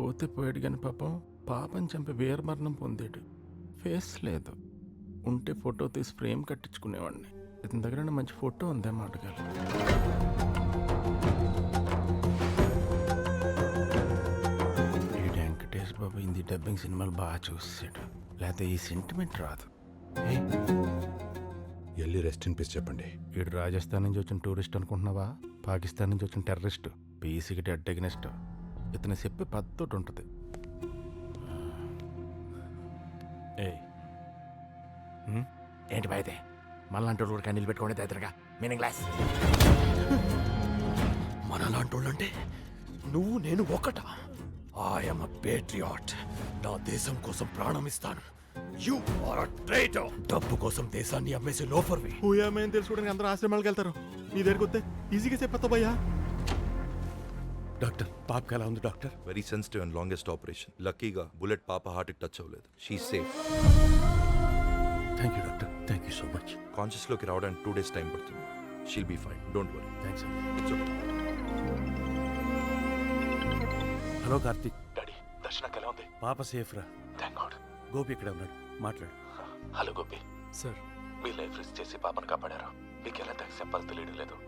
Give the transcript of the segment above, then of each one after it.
పోతే పోయాడు కానీ పాపం పాపం చంపి వీరమరణం పొందాడు. ఫేస్ లేదు. ఉంటే ఫోటో తీసి ఫ్రేమ్ కట్టించుకునేవాడిని. ఇతని దగ్గర మంచి ఫోటో ఉందే మాటగారు ఈ వెంకటేష్ బాబు హిందీ డబ్బింగ్ సినిమాలు బాగా చూసాడు లేకపోతే ఈ సెంటిమెంట్ రాదు. వెళ్ళి రెస్ట్ ఇన్ పీస్ చెప్పండి. వీడు రాజస్థాన్ నుంచి వచ్చిన టూరిస్ట్ అనుకుంటున్నావా? పాకిస్తాన్ నుంచి వచ్చిన టెర్రరిస్ట్ పీసీకి డెడ్ అగ్నెస్ట్ ఇతను చెప్పే పద్ధతి ఉంటుంది? ఏంటి బాయితే మళ్ళంటి వాళ్ళు కూడా కన్నీళ్ళు పెట్టుకోండి దగ్గరగా మీనింగ్ గ్లాస్. మన లాంటోళ్ళంటే నువ్వు నేను ఒకట ఆయమ పేట్రియాట్ నా దేశం కోసం ప్రాణం ఇస్తాను. యు ఆర్ ట్రైటర్ డబ్బు కోసం దేశాన్ని అమ్మేసే లోఫర్వి. ఊయామని తెలుసుకోవడానికి అందరూ ఆశ్రమాలకు వెళ్తారు? నీ దగ్గరికి వస్తే ఈజీగా చెప్పేస్తా భయ్యా. డాక్టర్ పాపకి ఎలా ఉంది doctor very sensitive and longest operation లక్కీగా బుల్లెట్ పాప హార్ట్కి టచ్ అవ్వలేదు. She safe thank you doctor thank you so much కాన్షియస్లోకి రావడానికి టూ డేస్ టైం పడుతుంది. She'll be fine don't worry thanks hello Karthik daddy దర్శనకు ఎలా ఉంది? పాప సేఫ్ రా. థ్యాంక్ గాడ్ గోపి ఇక్కడ ఉన్నాడు? మాట్లాడు. హలో గోపి. సార్ మీ లైఫ్ రిస్క్ చేసి పాపను కాపాడారు? మీకు ఎలా థ్యాంక్స్ చెప్పాలో తెలియడం లేదు.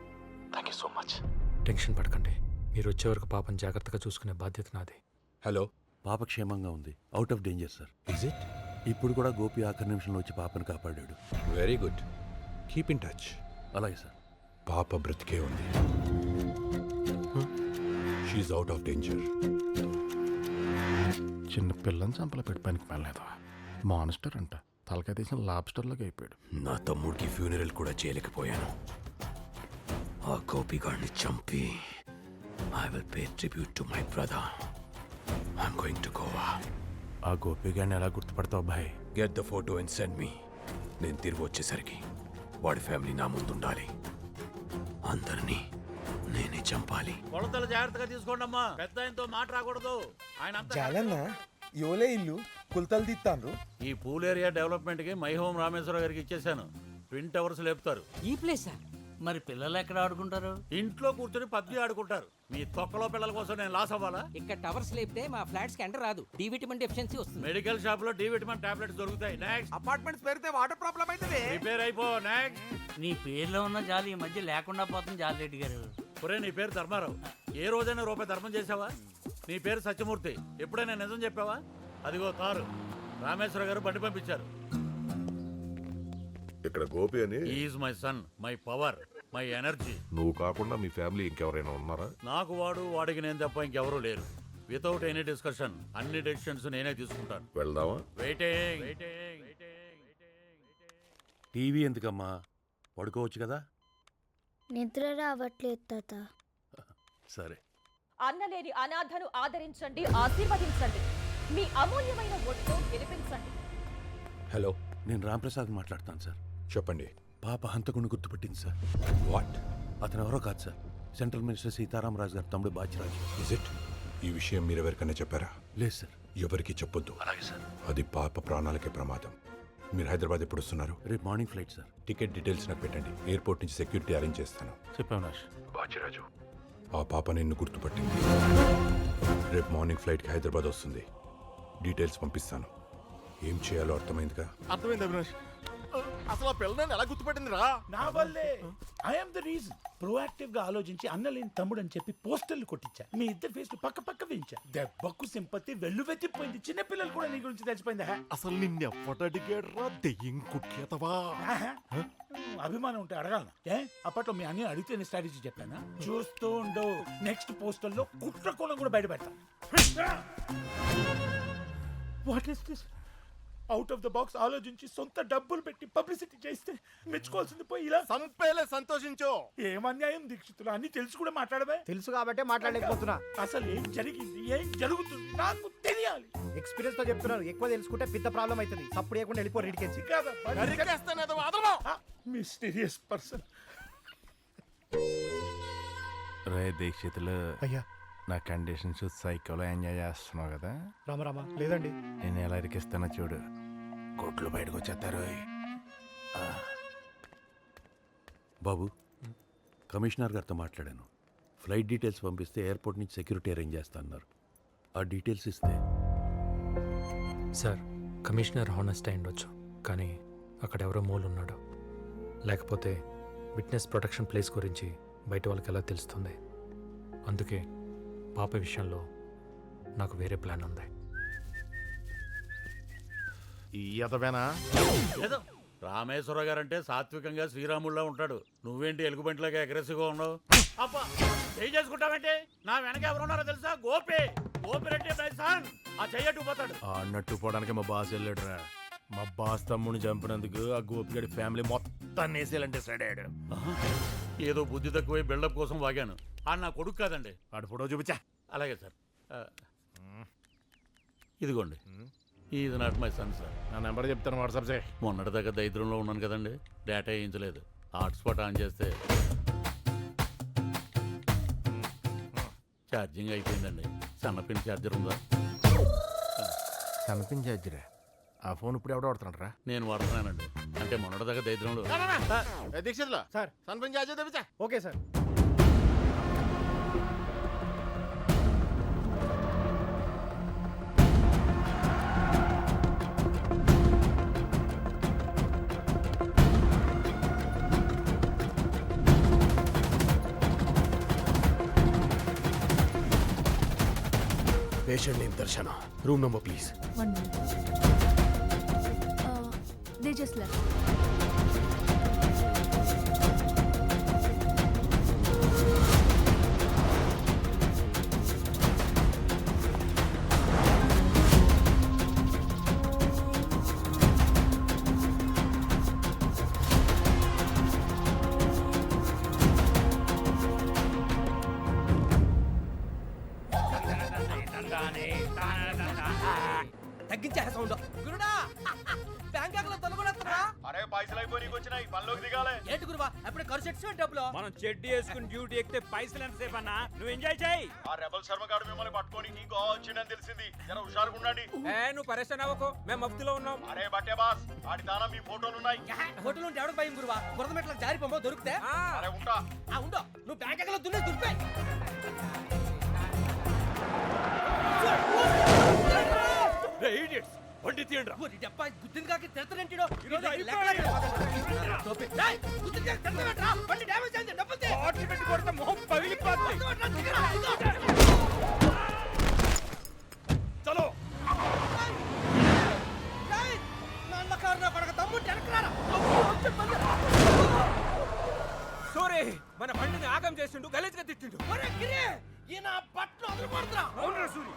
Thank you so much tension పడకండి. మీరు వచ్చే వరకు పాపం జాగ్రత్తగా చూసుకునే బాధ్యత నాది. హలో? పాప క్షేమంగా ఉంది. Out of danger sir is it ఇప్పుడు కూడా గోపి ఆఖరి నిమిషంలో వచ్చి పాపను కాపాడాడు. Very good keep in touch అలాగే సార్ పాప బ్రతికే ఉంది. షీఈ్ అవుట్ ఆఫ్ డేంజర్ చిన్న పిల్లని చంపలు పెట్టి పనికి వెళ్ళలేదు? మాన్స్టర్ అంట. తలకాయ తీసిన లాబ్స్టర్లోకి అయిపోయాడు. నా తమ్ముడికి ఫ్యూనరల్ కూడా చేయలేకపోయాను. ఆ గోపిగాడిని చంపి I will pay tribute to my brother I'm going to Goa ఆ గోపిగాడిని ఎలా గుర్తుపడతావు భాయ్ get the photo and send me నేను తిరిగి వచ్చేసరికి వాడి ఫ్యామిలీ నా ముందు ఉండాలి అందరినీ నేనే చంపాలి. కొలతలు జాగ్రత్తగా తీసుకోండి అమ్మా పెద్ద ఆయనతో మాట రాకూడదు. ఆయన అంతా జాలన్న యోలే ఇల్లు కుల్తలు తీస్తాండ్రు ఈ పూల్ ఏరియా డెవలప్మెంట్కి మై హోమ్ రామేశ్వర గారికి ఇచ్చేసాను ట్విన్ టవర్స్ లేపుతారు. ఈ ప్లేసా? మరి పిల్లలు ఎక్కడ ఆడుకుంటారు? ఇంట్లో కూర్చొని పబ్జి ఆడుకుంటారు. మీ తొక్కలో పిల్లల కోసం నేను లాస్ అవ్వాలా? ఇక్కడ టవర్స్ లేపితే మా ఫ్లాట్స్కి ఎంటర్ రాదు. డి విటమిన్ డెఫిషియన్సీ వస్తుంది. మెడికల్ షాప్లో డి విటమిన్ టాబ్లెట్స్ దొరుకుతాయి. నెక్స్ట్ అపార్ట్మెంట్స్ పెడితే వాటర్ ప్రాబ్లం అవుతుంది. ప్రిపేర్ అయిపో. నెక్స్ట్ నీ పేరులో ఉన్న జాలి ఈ మధ్య లేకుండా పోతుంది జాలిరెడ్డి గారు. ఒరే నీ పేరు ధర్మారావు. ఏ రోజైనా రూపాయి ధర్మం చేసావా నీ పేరు సత్యమూర్తి. ఎప్పుడైనా నిజం చెప్పావా? అదిగో కారు. రామేశ్వర గారు బండి పంపించారు. ఇక్కడ గోపి అని is my son my power my energy నువ్వు కాకుండా మీ ఫ్యామిలీ ఇంకెవరైనా ఉన్నారా? నాకు వాడు వాడికి నేను తప్ప ఇంకెవరూ లేరు. వితౌట్ ఎనీ డిస్కషన్ అన్ని డెసిషన్స్ నేనే తీసుకుంటాను. వెళ్దామా? వెయిటింగ్ టీవీ ఎందుకమ్మా? పడుకోవచ్చు కదా? నిద్ర రావట్లేదు తాత. సరే. అన్నలేని అనాథను ఆదరించండి ఆశీర్వదించండి. మీ అమూల్యమైన ఓటుతో గెలిపించండి. హలో నేను రాంప్రసాద్ మాట్లాడతాను సార్. చెప్పండి. పాప హంతకుని గుర్తుపట్టింది సార్. వాట్? అతను ఎవరో కాదు sir. Central minister Sitaram Raju గారు తమ్ముడు బాచిరాజు. ఇజ్ ఇట్ ఈ విషయం మీరు ఎవరికైనా చెప్పారా? లేదు సార్. ఎవరికి చెప్పొద్దు. అలాగే సార్. అది పాప ప్రాణాలకే ప్రమాదం. మీరు హైదరాబాద్ ఎప్పుడు వస్తున్నారు? రేపు morning flight sir. Ticket details నాకు పెట్టండి. ఎయిర్పోర్ట్ నుంచి సెక్యూరిటీ అరేంజ్ చేస్తాను. చెప్పావు నాష్ బాచిరాజు ఆ పాప నిన్ను గుర్తుపట్టింది. రేపు మార్నింగ్ ఫ్లైట్కి హైదరాబాద్ వస్తుంది. డీటెయిల్స్ పంపిస్తాను. ఏం చేయాలో అర్థమైందిగా? అర్థమైంది అవినాష్ అసలు ఆ పిల్లని ఎలా గుర్తుపట్టింది రా నా వల్లే. ఐఎమ్ ద రీజన్ ప్రోయాక్టివ్గా ఆలోచించి అన్నలేని తమ్ముడు అని చెప్పి పోస్టర్లు కొట్టించా. మీ ఇద్దరు ఫేస్ పక్క పక్క వేయించా దెబ్బకు సింపతి వెళ్ళు వెతిపోయింది చిన్న పిల్లలు కూడా నీ గురించి తెలిసిపోయింది? హా? అసలు నిన్ను ఎవ్వటడిగాడు రా దెయ్యం కుట్కేతవా ఆహా. అభిమానం ఉంటే అడగాలనా? ఏ? అప్పట్లో మీ అన్ని అడిగితే స్ట్రాటజీ చెప్పానా? చూస్తూ ఉండు. నెక్స్ట్ పోస్టర్లో కుట్ర కోణం కూడా బయట పెడతా what is this out of the box ఆలోచించి సొంత డబ్బులు పెట్టి పబ్లిసిటీ చేస్తే మెచ్చుకోవాల్సింది పోయి ఇలా. సంపేలే సంతోషించు. ఏం అన్యాయం దీక్షితులు? అన్ని తెలిసి కూడా మాట్లాడమే తెలుసు కాబట్టే మాట్లాడలేకపోతున్నా. అసలు ఏం జరిగింది? ఏం జరుగుతుంది? నాకు తెలియాలి. ఎక్స్పీరియన్స్తో చెప్తున్నాను ఎక్కువ తెలుసుకుంటే పెద్ద ప్రాబ్లం అవుతుంది. సప్పుడు చేయకుండా వెళ్ళిపో రీడికెచ్చి మిస్టీరియస్ పర్సన్ రే దీక్షితులు. అయ్యా. నా కండిషన్ చూసి సైకోలో ఎంజాయ్ చేస్తున్నావు కదా? రామరామా లేదండి. నేను ఎలా ఇరికిస్తానో చూడు. కొట్లు బయటకు వచ్చేస్తారు. బాబు కమిషనర్ గారితో మాట్లాడాను. ఫ్లైట్ డీటెయిల్స్ పంపిస్తే ఎయిర్పోర్ట్ నుంచి సెక్యూరిటీ అరేంజ్ చేస్తా అన్నారు ఆ డీటెయిల్స్ ఇస్తే. సార్ కమిషనర్ హానెస్ట్ అయి ఉండొచ్చు కానీ అక్కడ ఎవరో మూలు ఉన్నాడు లేకపోతే విట్నెస్ ప్రొటెక్షన్ ప్లేస్ గురించి బయట వాళ్ళకి ఎలా తెలుస్తుంది? అందుకే పాప విషయంలో నాకు వేరే ప్లాన్ ఉంది. ఈ అతమేనా ఏదో? రామేశ్వర గారు అంటే సాత్వికంగా శ్రీరాముల్లో ఉంటాడు. నువ్వేంటి ఎలుగుబంటిలాగా అగ్రెసివ్గా ఉన్నావు? అబ్బా చేయి చేసుకుంటావంటే? నా వెనక ఎవరు ఉన్నారో తెలుసా? గోపి. గోపిరెడ్డి బైసాన్ ఆ చెయ్యట్టు పోతాడు. అన్నట్టు పోవడానికి మా బాస్ వెళ్ళాడురా. మా బాస్ తమ్ముని చంపినందుకు ఆ గోపిగడి ఫ్యామిలీ మొత్తాన్ని వేసేయాలంటే డిసైడ్ అయ్యాడు. ఏదో బుద్ధి తక్కువై బిల్డప్ కోసం వాగాను. ఆ నా కొడుకు కాదండి. ఆడు ఫోటో చూపించా. అలాగే సార్. ఆ, ఇదిగోండి. ఇది నాట్ మై సన్ సార్. నా నెంబర్ చెప్తాను వాట్సాప్ చే మొన్నటిదాకా దరిద్రంలో ఉన్నాను కదండి. డేటా వేయించలేదు. హాట్స్పాట్ ఆన్ చేస్తే ఛార్జింగ్ అయిపోయిందండి. సన్నపిన్ ఛార్జర్ ఉందా? ఛార్జరా? ఆ ఫోన్ ఇప్పుడు ఎవడో వాడుతున్నాడు రా నేను వాడుతున్నానండి. అంటే మొన్నటిదాకా దరిద్రంలో దీక్షిత్లో? సార్. సన్పిన్ charger తెప్పించా. Okay sir. Patient name Darshana room number please one they just left మనం చెడ్డీ వేసుకుని డ్యూటీ ఎక్కితే పైసలు ఎంతసేపు అన్నా? నువ్వు ఎంజాయ్ చేయి. ఆ రెబల్ శర్మ గారు మిమ్మల్ని పట్టుకొని ఇంకో వచ్చిందని తెలిసింది. జర హుషారుగా ఉండండి. ఏ నువ్వు పరేషన్ అవ్వకు. మేము మఫ్తిలో ఉన్నాం. అరే బట్టే బాస్ ఆడి దానా మీ ఫోటోలు ఉన్నాయి. హోటల్ నుండి ఎవరికి భయం గురువా? బురద మెట్లకు జారిపోమో దొరికితే? అరే ఉంటా. ఆ ఉండో. నువ్వు బ్యాంకాక్లో దున్నే దులిపే వండి తీయండి డబ్బా గుద్దిన కాకి గుద్దిన కాకి తిడతానంటరా బండి డ్యామేజ్ చలో. సోరే మన బండిని ఆగం చేసిండు గలీజ్గా తిట్టిండు. ఒరే గిరి ఈయన బట్టలు అదరు కొడుతున్నా అవునరా Suri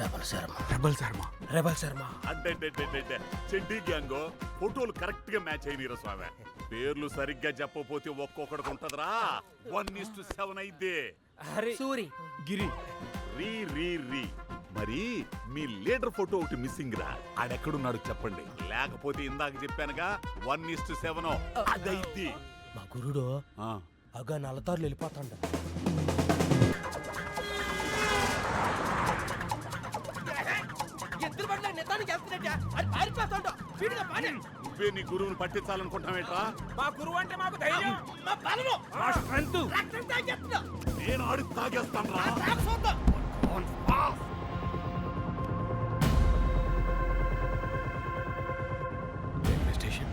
rebel Sharma. Rebel Sharma. Rebel Sharma. అంటే చెడ్డీ గ్యాంగ్ ఫోటోలు కరెక్ట్గా మ్యాచ్ అయినరా స్వామి. పేర్లు సరిగ్గా చెప్పకపోతే ఒక్కొక్కడికి ఉంటదిరా. వన్ ఇస్ టు సెవెన్ అయితే సూరి. గిరి. రీ రీ రీ. మరి మీ లీడర్ ఫోటో ఒకటి మిస్సింగ్ రా. ఆడెక్కడున్నాడు చెప్పండి. లేకపోతే ఇందాక చెప్పానుగా వన్ ఇస్ టు సెవెన్ అదైద్ది. మా గురుడు ఆ, అగా నల్లతారులు వెళ్ళిపోతాడు. పాడి నువ్వే నీ గురువుని పట్టించాలనుకుంటావేట్రా మా గురువు అంటే మాకు ధైర్యం. మా బలము. మా స్ట్రెంత్ రక్తం తాగేస్తున్నా. నేను ఆడి తాగేస్తాను రా స్టేషన్.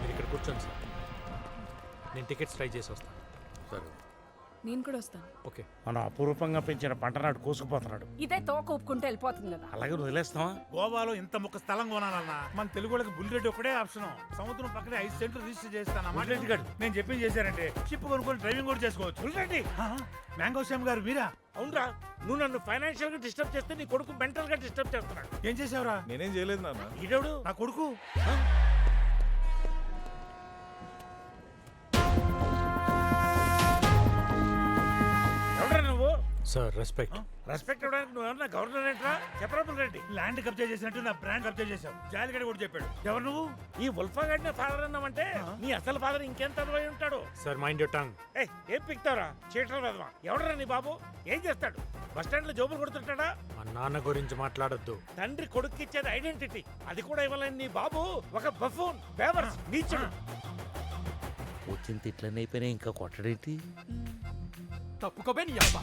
మీరు ఇక్కడ కూర్చోండి సార్. నేను టికెట్స్ ట్రై చేసి వస్తాను. సరే. నేను కూడా వస్తాను. ఓకే. మనం అపురూపంగా పెంచిన పంట నాడు కోసుకుపోతున్నాడు. ఇదే తోక ఒప్పుకుంటే వెళ్ళిపోతుంది కదా. అలాగే వదిలేస్తావా? గోవాలో ఇంత ముక్క స్థలం కొనాలన్నా మన తెలుగు వాళ్ళకి బుల్లెట్ ఒకటే ఆప్షన్. సముద్రం పక్కనే ఐదు సెంట్లు రిజిస్టర్ చేస్తాను. బుల్లెట్ గారు. నేను చెప్పింది చేశారంటే షిప్ కొనుక్కొని డ్రైవింగ్ కూడా చేసుకోవచ్చు. బుల్లెట్ మ్యాంగో శ్యామ్ గారు మీరా? అవునరా. నువ్వు నన్ను ఫైనాన్షియల్గా డిస్టర్బ్ చేస్తే నీ కొడుకు మెంటల్గా డిస్టర్బ్ చేస్తున్నాడు. ఏం చేసావురా నేనేం చేయలేదు నాన్న. ఈడవుడు? నా కొడుకు? సార్ రెస్పెక్ట్ రెస్పెక్ట్ ఇవ్వడానికి నువ్వు ఏమన్నా గవర్నర్ ఏంట్రా? చెప్పరాబుల్ రెడ్డి ల్యాండ్ కబ్జా చేసినట్టు నా బ్రాండ్ కబ్జా చేశావు. జాలిగడి కూడా చెప్పాడు. ఎవరు నువ్వు? ఈ ఉల్ఫా గడిన ఫాదర్ అన్నామంటే నీ అసలు ఫాదర్ ఇంకెంత అదవై ఉంటాడు? సార్ మైండ్ యూర్ టంగ్ ఏయ్ ఏం పిక్తావురా? చీటర్ వెదవా ఎవడరా నీ బాబు? ఏం చేస్తాడు? బస్ స్టాండ్లో జోబులు కొడుతుంటాడా? మా నాన్న గురించి మాట్లాడొద్దు. తండ్రి కొడుకు ఇచ్చేది ఐడెంటిటీ అది కూడా ఇవ్వలేని నీ బాబు ఒక బఫూన్ బేవర్స్ నీచుడు. వచ్చిన తిట్లన్నీ అయిపోయినాయి ఇంకా కొట్టడేంటి? తప్పుకోబే నీ అబ్బా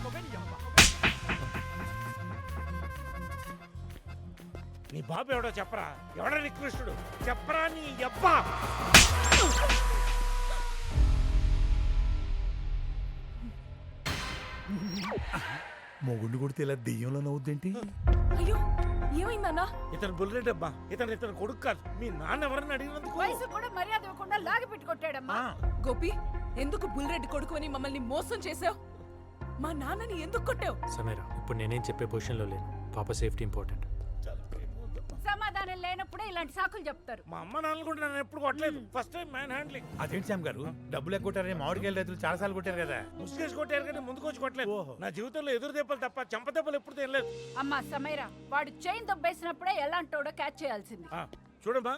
నీ బాబు ఎవడో చెప్పరా? ఎవడ నికృష్టుడు? చెప్పరా నీ అబ్బా మొగుండు కొడితే ఇలా దెయ్యంలో నవ్వుద్దేంటి? అయ్యో ఏమైందన్నా? ఇతను బుల్లెట్ అబ్బా. ఇతను ఇతను కొడుకు కాదు. మీ నాన్న ఎవరని అడిగినందుకు? వయసు కూడా మర్యాద ఇవ్వకుండా లాగి పెట్టుకొట్టాడమ్మా. గోపి ఎందుకు బుల్రెడ్డి కొడుకు అని మమ్మల్ని మోసం చేసావు మా నాన్నని ఎందుకు కొట్టావు? సమీరా ఇప్పుడు నేనేం చెప్పే పొజిషన్లో లేను. పాప సేఫ్టీ ఇంపార్టెంట్. సమాధానం లేనప్పుడే ఇలాంటి సాకులు చెప్తారు. మా అమ్మ నాన్నలు కూడా నన్ను ఎప్పుడు కొట్టలేదు. ఫస్ట్ టైం మ్యాన్ హ్యాండ్లింగ్ అదేంటి శ్యామ్ గారు? డబ్బులు ఎగ్గొట్టారని మామిడికాయల రైతులు చాలా సార్లు కొట్టారు కదా. ముసుగేసి కొట్టారు కానీ ముందుకు వచ్చి కొట్టలేదు. నా జీవితంలో ఎదురు దెబ్బలు తప్ప చెంప దెబ్బలు ఎప్పుడు తినలేదు. అమ్మా సమీరా వాడు చైన్ దొబ్బేసినప్పుడే ఎలాంటోడో క్యాచ్ చేయాల్సింది. చూడమ్మా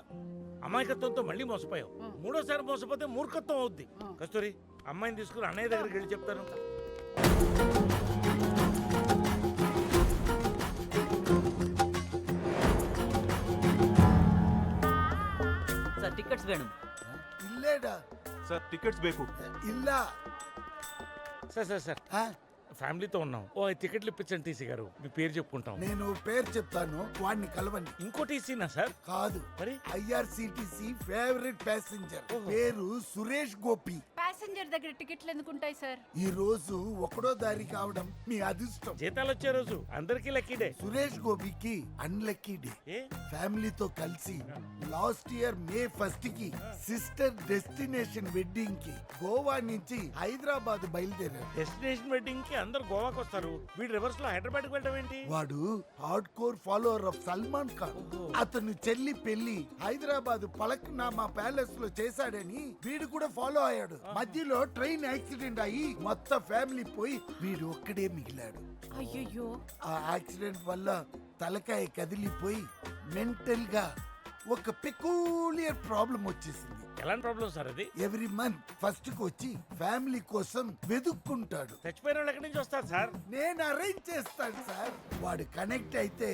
అమాయకత్వంతో మళ్ళీ మోసపోయావు. మూడోసారి మోసపోతే మూర్ఖత్వం అవుద్ది. కస్తూరి అమ్మాయిని తీసుకుని అన్నయ్య దగ్గరికి వెళ్ళి చెప్తాను. ಸರ್ ಟಿಕೆಟ್ಸ್ ಬೇಡ ఇల్లేడా సార్ టికెట్స్ బేకు ఇల్లా సార్ సార్ సార్ ఫ్యామిలీతో ఉన్నాం. ఓ టికెట్లు ఇప్పించండి టీసీ గారు. మీ పేరు చెప్పుకుంటాం. నేను పేరు చెప్తాను వాడిని కలవండి. ఇంకో టీసీనా సార్? కాదు. మరి? IRCTC favourite passenger. పేరు సురేష్ గోపి. ప్యాసింజర్ దగ్గర టికెట్లు ఎందుకు ఉంటాయి సార్? ఈ రోజు ఒకడో దారి కావడం మీ అదృష్టం. జీతాలు వచ్చే రోజు. అందరికీ లక్కీడే సురేష్ గోపికి అన్లక్కీ డే. ఏ? ఫ్యామిలీతో కలిసి లాస్ట్ ఇయర్ మే ఫస్ట్కి సిస్టర్ డెస్టినేషన్ వెడ్డింగ్కి గోవా నుంచి హైదరాబాద్ బయలుదేరారు. డెస్టినేషన్ వెడ్డింగ్కి అందరు గోవాకి వస్తారు. వీడు రివర్స్లో హైదరాబాద్కి వెళ్ళడం ఏంటి? వాడు hard core follower of Salman Khan. అతను చెల్లి పెళ్ళి హైదరాబాద్ పలక్నామా ప్యాలెస్లో చేశాడని వీడు కూడా ఫాలో అయ్యాడు. మధ్యలో ట్రైన్ యాక్సిడెంట్ అయ్యి మొత్తం ఫ్యామిలీ పోయి వీడు ఒక్కడే మిగిలాడు. అయ్యయ్యో. ఆ యాక్సిడెంట్ వల్ల తలకాయ కదిలిపోయి మెంటల్గా ఒక పెకూలియర్ ప్రాబ్లం వచ్చేసింది. ఎలాంటి ప్రాబ్లం సార్ అది? ఎవ్రీ మంత్ ఫస్ట్కి వచ్చి ఫ్యామిలీ కోసం వెతుక్కుంటాడు. చచ్చిపోయిన వాళ్ళు ఎక్కడి నుంచి వస్తారు సార్? నేను అరేంజ్ చేస్తాను సార్. వాడు కనెక్ట్ అయితే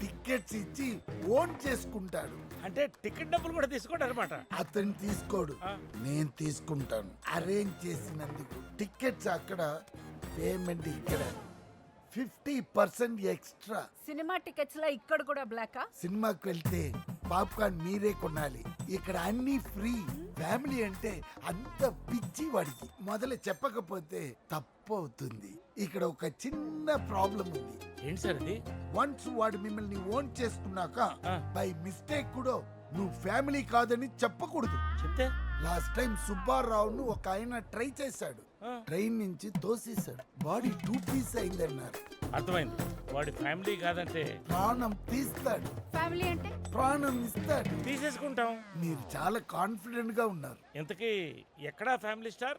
టికెట్స్ ఇచ్చి ఓన్ చేసుకుంటాడు. అంటే టికెట్ డబ్బులు కూడా తీసుకోండి అనమాట అతను తీసుకోడు. నేను తీసుకుంటాను. అరేంజ్ చేసినందుకు టికెట్స్ అక్కడ పేమెంట్ ఇక్కడ fifty percent extra cinema tickets లా ఇక్కడ కూడా బ్లాకా సినిమాకి వెళ్తే పాప్కార్న్ మీరే కొనాలి. ఇక్కడ అన్ని ఫ్రీ. ఫ్యామిలీ అంటే అంత పిచ్చి వాడికి. మొదలు చెప్పకపోతే తప్పు అవుతుంది ఇక్కడ ఒక చిన్న ప్రాబ్లం ఉంది. ఏంటి సార్ ఇది? వన్స్ వాడు మిమ్మల్ని ఓన్ చేసుకున్నాక. బై మిస్టేక్ కూడా నువ్వు ఫ్యామిలీ కాదని చెప్పకూడదు. చెప్తే? లాస్ట్ టైం సుబ్బారావును ఒక ఆయన ట్రై చేశాడు. ట్రైన్ నుంచి తోసేశాడు. బాడీ టూ పీస్ అయిందన్నారు. అర్థమైంది. వాడి ఫ్యామిలీ కాదంటే ప్రాణం తీస్తాడు. ఫ్యామిలీ అంటే? ప్రాణం ఇస్తాడు. తీసేసుకుంటాం. మీరు చాలా కాన్ఫిడెంట్గా ఉన్నారు. ఇంతకీ ఎక్కడా ఫ్యామిలీ స్టార్?